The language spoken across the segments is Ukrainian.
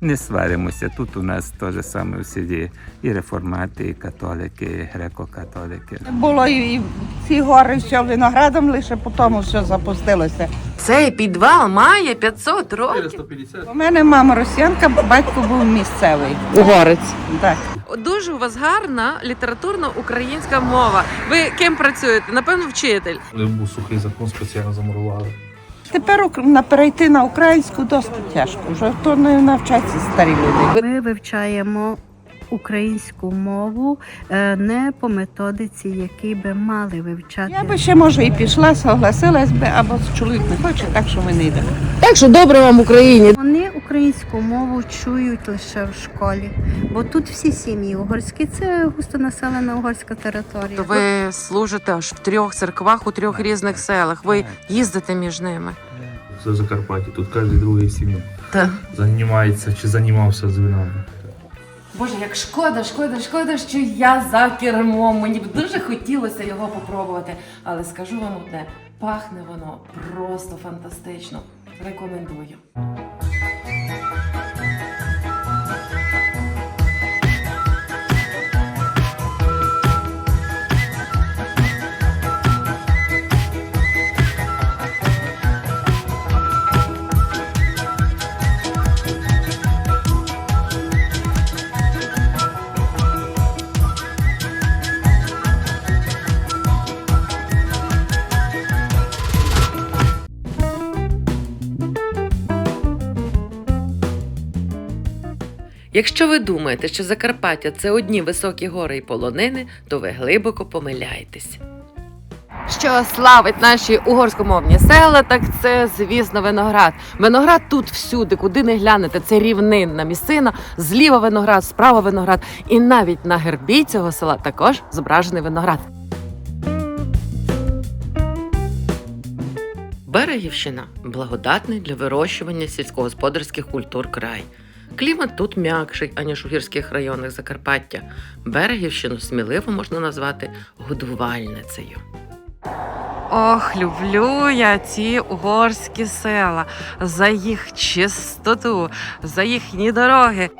Не сваримося. Тут у нас теж саме в селі і реформати, і католики, і греко-католики. Було і ці гори все виноградом, лише потім все запустилося. Цей підвал має 500 років. 450. У мене мама росіянка, батько був місцевий. Угорець. Так. Дуже у вас гарна літературна українська мова. Ви ким працюєте? Напевно, вчитель. Був сухий закон, спеціально замурували. Тепер перейти на українську досить тяжко. Вже то не навчаться старі люди. Ми вивчаємо українську мову е, не по методиці, який би мали вивчати. Я би ще може і пішла, согласилась би, або чоловік не хоче, так що ми не йдемо. Так що добре вам в Україні. Вони українську мову чують лише в школі, бо тут всі сім'ї угорські. Це густонаселена угорська територія. Ви служите аж в трьох церквах у трьох різних селах. Ви їздите між ними. Це в Закарпатті, тут кожен другий сім'я Так. займається чи займався з винами. Боже, як шкода, шкода, шкода, що я за кермом. Мені б дуже хотілося його попробувати. Але скажу вам одне: пахне воно просто фантастично. Рекомендую. Якщо ви думаєте, що Закарпаття це одні високі гори і полонини, то ви глибоко помиляєтесь. Що славить наші угорськомовні села, так це, звісно, виноград. Виноград тут всюди, куди не глянете. Це рівнинна місцина, зліва виноград, справа виноград. І навіть на гербі цього села також зображений виноград. Берегівщина благодатний для вирощування сільськогосподарських культур край. Клімат тут м'якший, аніж у гірських районах Закарпаття. Берегівщину сміливо можна назвати годувальницею. Ох, люблю я ці угорські села за їх чистоту, за їхні дороги.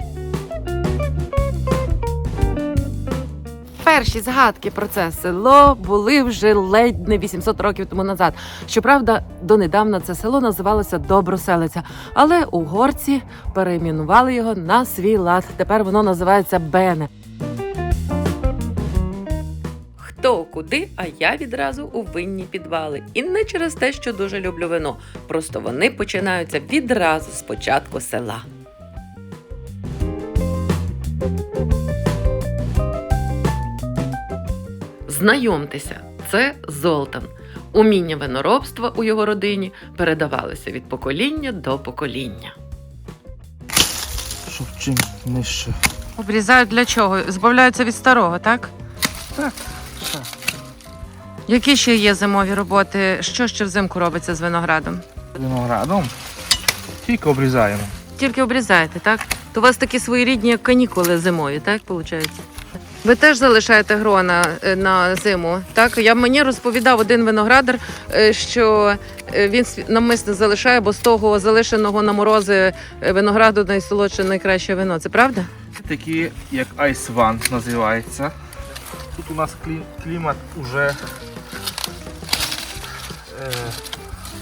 Перші згадки про це село були вже ледь не 800 років тому назад. Щоправда, донедавна це село називалося Доброселиця, але угорці перейменували його на свій лад. Тепер воно називається Бене. Хто куди, а я відразу у винні підвали. І не через те, що дуже люблю вино. Просто вони починаються відразу з початку села. Знайомтеся, це Золтан. Уміння виноробства у його родині передавалося від покоління до покоління. Щоб чим нижче. Обрізають для чого? Збавляються від старого, так? Так, так. Які ще є зимові роботи? Що ще взимку робиться з виноградом? Виноградом тільки обрізаємо. Тільки обрізаєте, так? То у вас такі своєрідні як канікули зимові, так виходить? Ви теж залишаєте грона е, на зиму, так? Я мені розповідав один виноградар, е, що е, він навмисно залишає, бо з того залишеного на морози винограду найсолодше найкраще вино. Це правда? Такі, як Ice One називається. Тут у нас клімат уже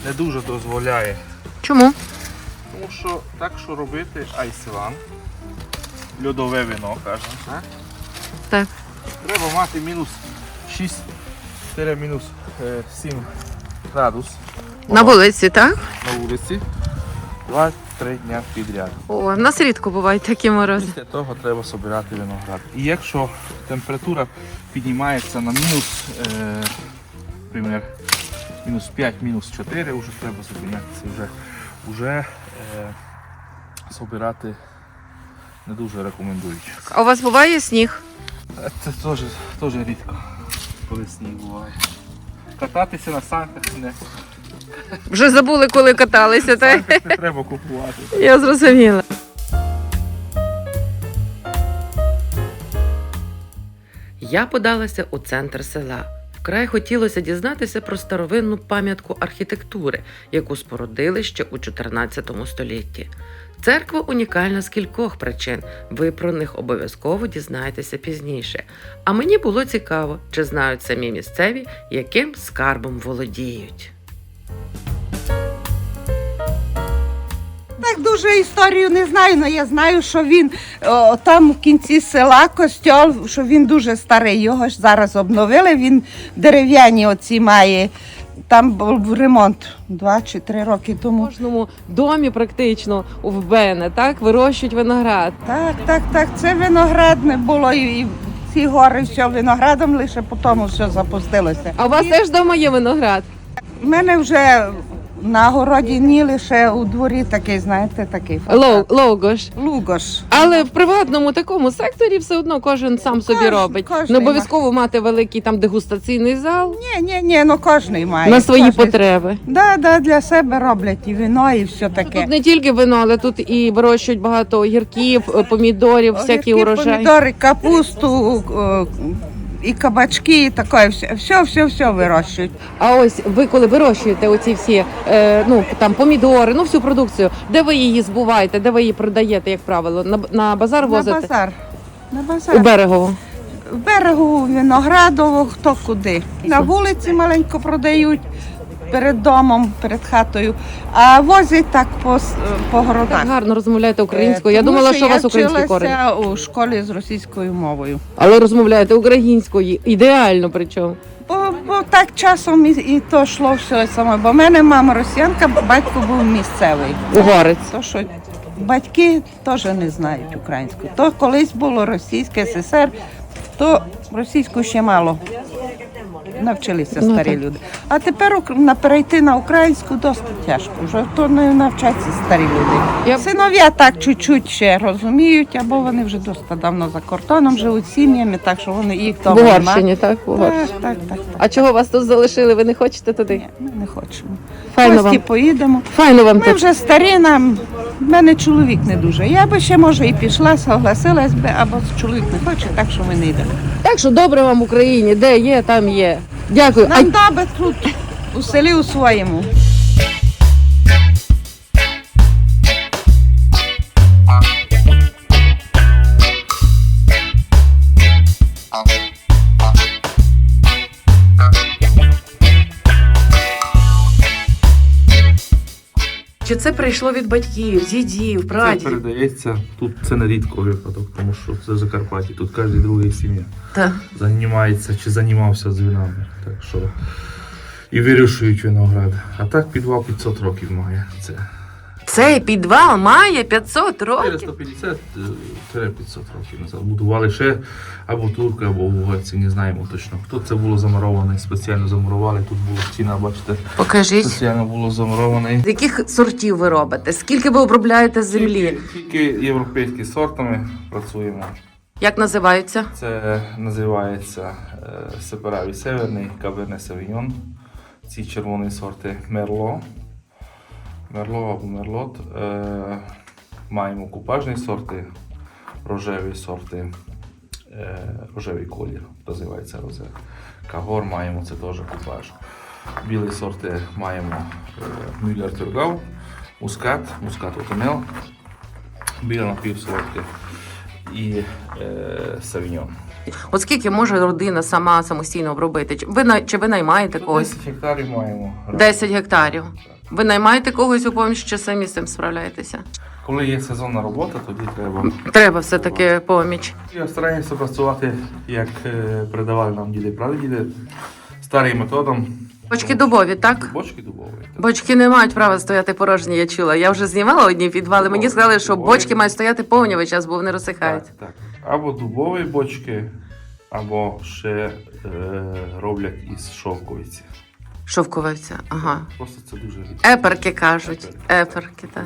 не дуже дозволяє. Чому? Тому що так, що робити Ice One, льодове вино, кажемо, так? Треба мати мінус 6 мінус е, 7 градус На вулиці, так? на вулиці 2-3 дня підряд. О, в нас рідко бувають такі морози. Після того треба збирати виноград. І якщо температура піднімається на мінус, е, наприклад, мінус 5, мінус 4, вже треба зупинятися. Вже, вже е, збирати не дуже рекомендують. А у вас буває сніг? Це теж, теж рідко, коли сніг буває. Кататися на санках не, Вже забули, коли каталися, так? не треба купувати. Я зрозуміла. Я подалася у центр села. Вкрай хотілося дізнатися про старовинну пам'ятку архітектури, яку спорудили ще у 14 столітті. Церква унікальна з кількох причин. Ви про них обов'язково дізнаєтеся пізніше. А мені було цікаво, чи знають самі місцеві, яким скарбом володіють. Так дуже історію не знаю, але я знаю, що він о, там в кінці села костьол, що він дуже старий. Його ж зараз обновили. Він дерев'яні оці має. Там був ремонт два чи три роки В тому. кожному домі практично в Бене, так вирощують виноград. Так, так, так. Це виноград не було і, і ці гори все виноградом, лише по тому все запустилося. А у вас теж вдома є виноград? У мене вже на городі ні, лише у дворі такий, знаєте, такий Лоу, логош. лугош. Але в приватному такому секторі все одно кожен сам собі Кожен- робить. кожний Не обов'язково мати великий там дегустаційний зал Ні, ні, ні, ну кожний має. на свої Кожний потреби. Да, да, для себе роблять і вино, і все таке. Тут не тільки вино, але тут і вирощують багато огірків, е, помідорів, всякі Огірки, помідори, капусту, е, і кабачки, і таке, все, все, все, все вирощують. А ось ви коли вирощуєте оці всі е, ну там помідори, ну всю продукцію, де ви її збуваєте, де ви її продаєте, як правило, на, на базар На базар. На у берегово. В берегу виноградово, хто куди. На вулиці маленько продають перед домом, перед хатою, а возять так по, по городах. Так гарно розмовляєте українською. Я Е, Тому думала, що у я вас український корінь. вчилася у школі з російською мовою. Але розмовляєте українською, ідеально причому. Бо, бо так часом і, і то йшло все саме. Бо в мене мама росіянка, батько був місцевий. Угорець. То що батьки теж не знають українську. То колись було російське СССР, то російську ще мало. Навчилися Ну, старі так. люди. А тепер перейти на українську досить тяжко. Вже то не навчаться старі люди. Я- Синов'я так чуть-чуть ще розуміють, або вони вже досить давно за кордоном живуть сім'ями, так що вони їх В. Угорщині, так? В Угорщині. Так, так, так. так. А чого вас тут залишили? Ви не хочете туди? Ні, ми не хочемо. Файно Гості вам. поїдемо. Файно вам Ми тут. вже старі нам. В мене чоловік не дуже. Я би ще може і пішла, согласилась би, або чоловік не хоче, так що ми не йдемо. Так що добре вам в Україні, де є, там є. Дякую. А Нам добре тут у селі у своєму. Чи це прийшло від батьків, дідів, Це прадідів? передається. Тут це не рідко випадок, тому що це в Закарпатті. Тут кожен другий сім'я Так. займається чи займався з вінами. Так що і вирішують виноград. А так підвал 500 років має. Це Цей підвал має 500 років. 450 500 років назад. Будували ще або турки, або угорці, не знаємо точно. Хто це було замуроване, спеціально замурували. Тут була стіна, бачите, Покажіть. спеціально було замуроване. З яких сортів ви робите? Скільки ви обробляєте землі? Тільки, тільки європейські сортами працюємо. Як називаються? Це називається е, Сепераві Северний, Каберне Савіньон. Ці червоні сорти Мерло. Мерло або Мерлот. Е, маємо купажні сорти, рожеві сорти, е, рожевий колір, називається розе. Кагор маємо, це теж купаж. Білі сорти маємо е, Мюллер Тюргау, Мускат, Мускат Отемел, біла напівсолодке і е, Савіньон. От скільки може родина сама самостійно обробити? Чи ви на- чи ви наймаєте когось? 10 гектарів маємо. 10 гектарів. Ви наймаєте когось у поміч, чи самі з цим справляєтеся? Коли є сезонна робота, тоді треба. Треба все-таки поміч. Я стараємося працювати, як е, передавали нам діди прадіди, старим методом. Бочки дубові, так? Бочки дубові. Бочки не мають права стояти порожні, я чула. Я вже знімала одні підвали. Мені сказали, що бочки мають стояти повні весь час, бо вони розсихають. Так, так. Або дубові бочки, або ще е, роблять із шовковиці. Шовковиця. Ага. Просто це дуже рідко. Еперки кажуть. Еперки, так.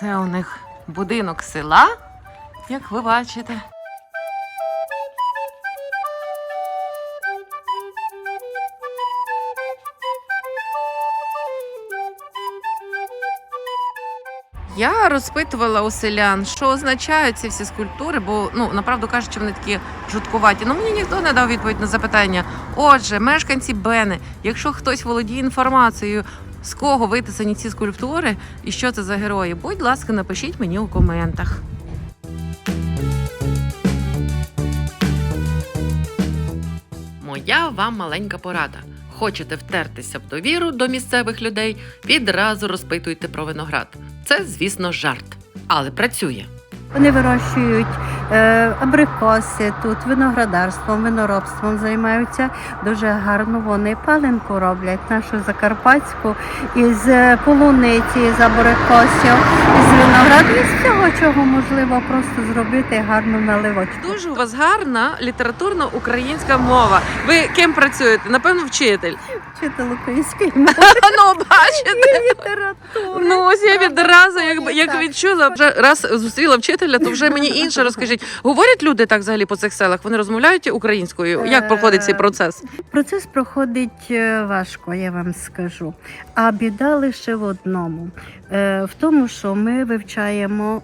Це у них будинок села, як ви бачите. Я розпитувала у селян, що означають ці всі скульптури, бо ну направду кажучи, вони такі жуткуваті. Ну мені ніхто не дав відповідь на запитання. Отже, мешканці Бени, якщо хтось володіє інформацією, з кого витисані ці скульптури і що це за герої, будь ласка, напишіть мені у коментах. Моя вам маленька порада. Хочете втертися в довіру до місцевих людей, відразу розпитуйте про виноград. Це, звісно, жарт, але працює. Вони вирощують абрикоси тут, виноградарством, виноробством займаються. Дуже гарно вони паленку роблять, нашу закарпатську, із е, полуниці, з абрикосів, із винограду, із всього, чого можливо просто зробити гарну наливочку. Дуже у вас гарна літературна українська мова. Ви ким працюєте? Напевно, вчитель. Вчитель української мови Ну, бачите. літератури. Ну ось я відразу, як, як відчула, вже раз зустріла вчителя, то вже мені інше розкажіть. Говорять люди так взагалі по цих селах? Вони розмовляють українською? Як проходить цей процес? Процес проходить е, важко, я вам скажу. А біда лише в одному: Е, в тому, що ми вивчаємо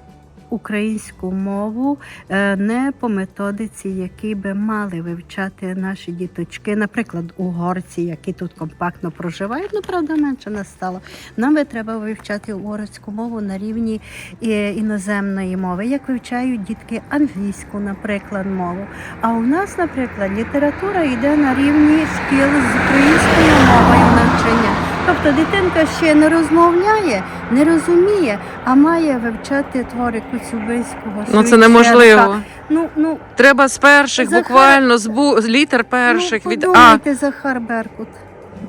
українську мову е, не по методиці, які би мали вивчати наші діточки, наприклад, угорці, які тут компактно проживають. Ну, правда, менше нас стало. Нам би треба вивчати угорську мову на рівні е, іноземної мови, як вивчають дітки англійську, наприклад, мову. А у нас, наприклад, література йде на рівні шкіл з українською мовою навчання. Тобто дитинка ще не розмовляє, не розуміє, а має вивчати твори Коцюбинського. Ну це неможливо. Ну, ну, Треба з перших, Захар- буквально з, бу... з літер перших ну від А. Захар Беркут.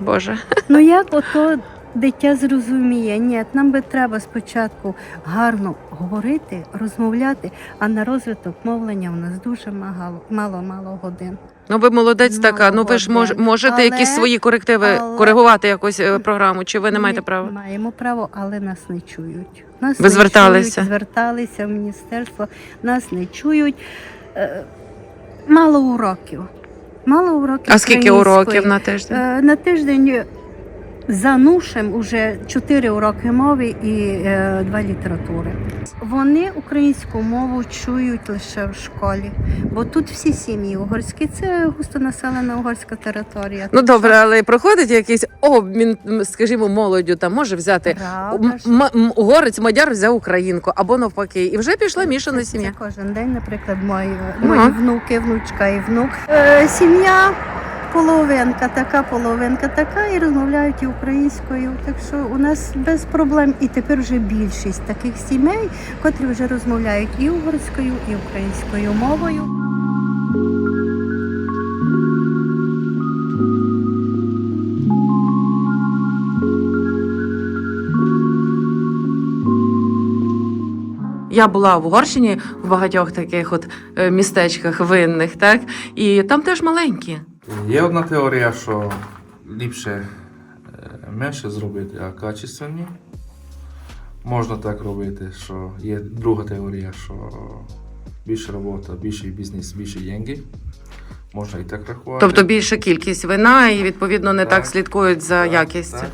Боже. Ну як ото дитя зрозуміє? Ні, нам би треба спочатку гарно говорити, розмовляти, а на розвиток мовлення у нас дуже мало, мало, мало годин. Ну ви молодець така. Ну ви ж мож... Можете Але- якісь свої корективи але- коригувати якось е, програму, чи ви не маєте права? Маємо право, але нас не чують. Нас Ви не зверталися? Чують, зверталися в міністерство, нас не чують. Е, Мало уроків. Мало уроків. А скільки уроків на тиждень? Е, На тиждень за нушем уже чотири уроки мови і е, два літератури. Вони українську мову чують лише в школі, бо тут всі сім'ї угорські. Це густонаселена угорська територія. Ну добре, але проходить якийсь обмін, скажімо, молоддю там може взяти угорець, мадяр взяв українку або навпаки, і вже пішла мішана сім'я. Це кожен день, наприклад, мої, мої внуки, внучка і внук. Е, сім'я половинка, така половинка, така, і розмовляють і українською. Так що у нас без проблем. І тепер вже більшість таких сімей, котрі вже розмовляють і угорською, і українською мовою. Я була в Угорщині в багатьох таких от е, містечках винних, так і там теж маленькі. Є одна теорія, що ліпше е, менше зробити, а качественні. Можна так робити, що є друга теорія, що більше робота, більший бізнес, більше деньги. Можна і так рахувати. Тобто більша кількість вина, і відповідно не так, Так. слідкують за Так, якістю. так.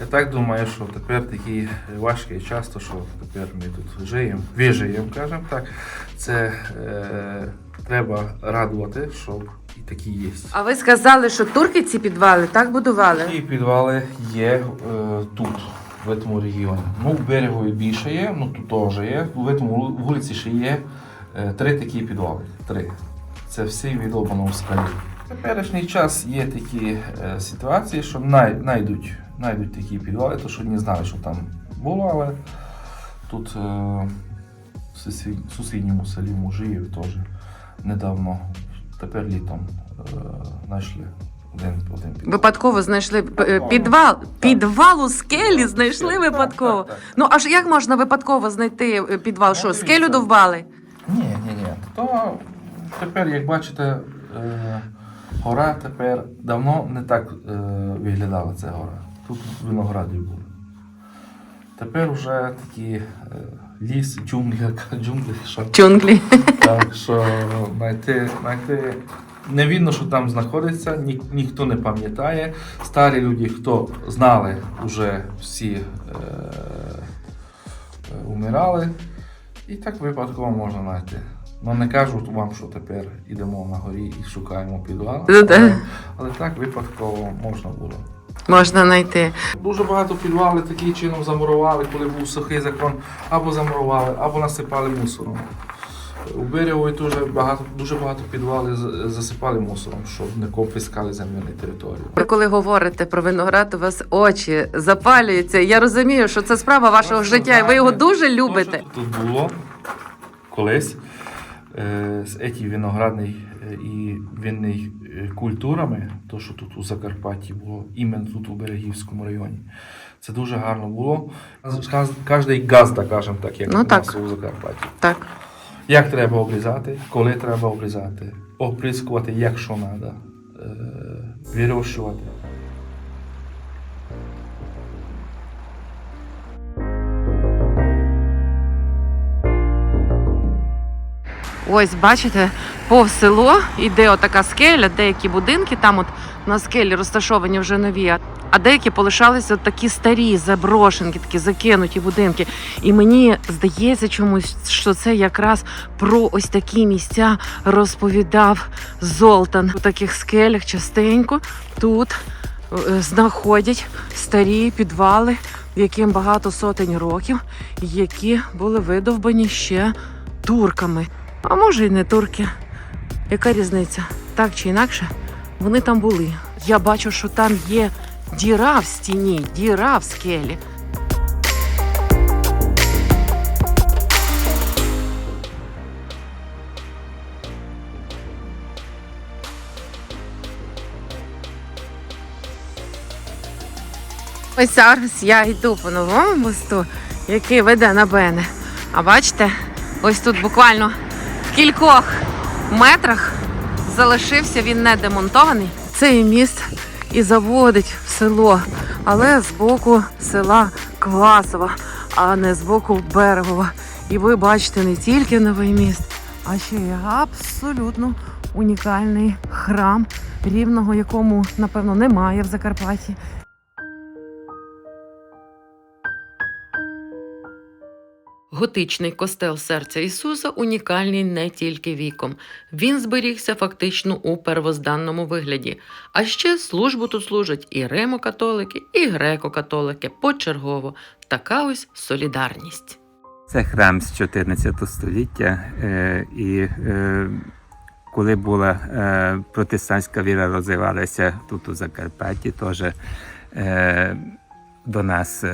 Я так думаю, що тепер такі важкі часто, що тепер ми тут живемо, вижиємо, кажемо так. Це е, треба радувати, що такі є. А ви сказали, що турки ці підвали так будували? Такі підвали є е, тут, в цьому регіоні. Ну, в берегові більше є, ну тут теж є. В цьому вулиці ще є е, три такі підвали. Три. Це всі відобано в скалі. В теперішній час є такі е, ситуації, що най, найдуть, найдуть такі підвали, то що не знали, що там було, але тут е, в сусідньому селі Мужиєві теж недавно, тепер літом, е, знайшли один, один підвал. Випадково знайшли е, підвал. Підвал у скелі знайшли випадково. так, так. Ну аж як можна випадково знайти е, підвал? Ну, Що скелю довбали? Ні, ні, ні. То тепер, як бачите, гора тепер давно не так виглядала ця гора. Тут виноградів було. Тепер вже такі ліс, джунглі, джунглі, що, Джунглі. так, що знайти, знайти. Не видно, що там знаходиться, ні, ніхто не пам'ятає. Старі люди, хто знали вже всі е, е, умирали. І так випадково можна знайти. Ну не кажу вам, що тепер йдемо на горі і шукаємо підвал. Ну. Але, але так випадково можна було. Можна знайти. Дуже багато підвали таким чином замурували, коли був сухий закон, або замурували, або насипали мусором. У Берегові дуже багато, дуже багато підвалів з- засипали мусором, щоб не конфіскали земельні території. Ви коли говорите про виноград, у вас очі запалюються. Я розумію, що це справа вашого Просто життя, і ви його дуже любите. що тут було колись е, з еті виноградний і винний е, культурами, то що тут у Закарпатті було, іменно тут у Берегівському районі. Це дуже гарно було. Кожний газда, кажемо так, як Ну, у так. нас у Закарпатті. Так. Як треба обрізати, коли треба обрізати, оприскувати, якщо треба, вирощувати. Ось бачите, повз село йде отака скеля, деякі будинки там от на скелі розташовані вже нові, а- деякі полишалися от такі старі, заброшенки, такі закинуті будинки. І мені здається чомусь, що це якраз про ось такі місця розповідав Золтан. У таких скелях частенько тут е, знаходять старі підвали, яким багато сотень років, які були видовбані ще турками. А може й не турки. Яка різниця? Так чи інакше, вони там були. Я бачу, що там є діра в стіні, діра в скелі. Ось зараз я йду по новому мосту, який веде на Бене. А бачите, ось тут буквально кількох метрах залишився він не демонтований. Цей міст і заводить в село, але з боку села Квасова, а не з боку Берегова. І ви бачите не тільки новий міст, а ще й абсолютно унікальний храм, рівного якому, напевно, немає в Закарпатті. Готичний костел серця Ісуса унікальний не тільки віком. Він зберігся фактично у первозданному вигляді. А ще службу тут служать і римо-католики, і греко-католики почергово. Така ось солідарність. Це храм з 14 століття, е, і е, коли була е, протестантська віра розвивалася тут у Закарпатті, теж до нас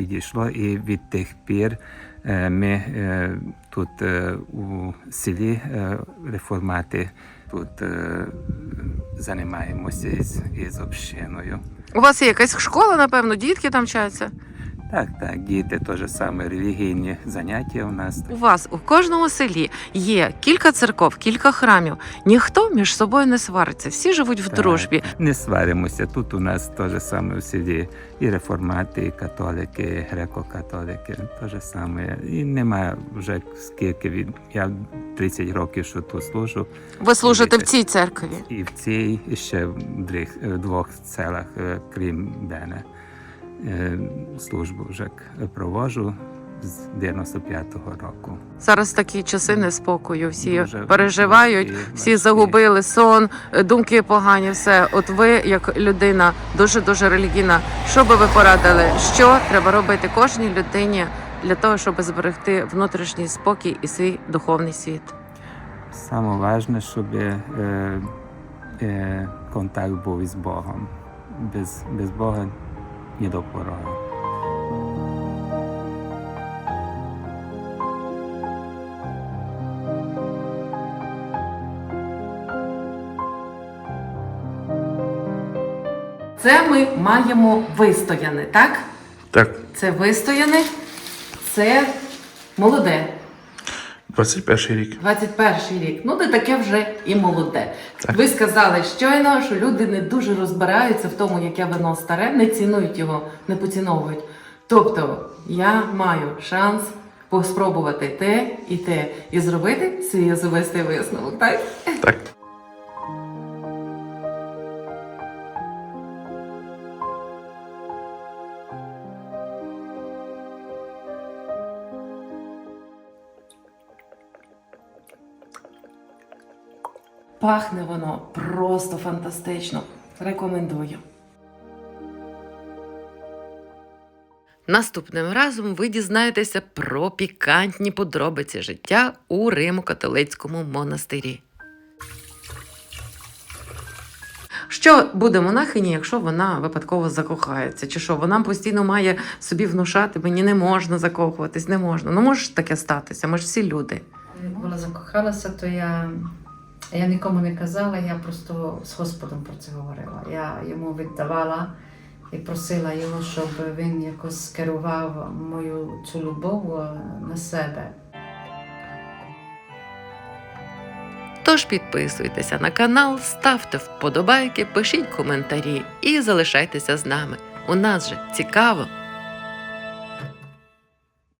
підійшло, і від тих пір е, ми е, тут е, у селі реформати тут займаємося із, із общиною. У вас є якась школа, напевно, дітки там вчаться? Так, так, діти теж саме релігійні заняття у нас. У вас у кожному селі є кілька церков, кілька храмів. Ніхто між собою не свариться, всі живуть в Так, дружбі. Не сваримося. Тут у нас теж саме в селі і реформати, і католики, і греко-католики. Те саме. І немає вже скільки від я 30 років, що тут служу. Ви служите в цій церкві. І в цій, і ще в е, двох селах, е, крім мене. Е, Службу вже проводжу з 95-го року. Зараз такі часи неспокою. Всі Дуже переживають, важкі, всі важкі. загубили сон, е, думки погані. Все, от ви, як людина, дуже дуже релігійна. Що би ви порадили? Що треба робити кожній людині для того, щоб зберегти внутрішній спокій і свій духовний світ? Саме важне, щоб е, е, контакт був із Богом. Без, без Бога ні до порога. Це ми маємо вистояне, так? Так, Це вистояне, це молоде. 21 рік. 21 рік. Ну, не таке вже і молоде. Так. Ви сказали щойно, що люди не дуже розбираються в тому, яке вино старе, не цінують його, не поціновують. Тобто я маю шанс поспробувати те і те, і зробити свій особистий висновок, так? Так. Пахне воно просто фантастично. Рекомендую. Наступним разом ви дізнаєтеся про пікантні подробиці життя у Римо-католицькому монастирі. Що буде монахині, якщо вона випадково закохається? Чи що вона постійно має собі внушати, мені не можна закохуватись, не можна. Ну може таке статися, ми ж всі люди. Як була закохалася, то я, я нікому не казала, я просто з Господом про це говорила. Я йому віддавала і просила його, щоб він якось скерував мою цю любов е, на себе. Тож підписуйтеся на канал, ставте вподобайки, пишіть коментарі і залишайтеся з нами. У нас же цікаво.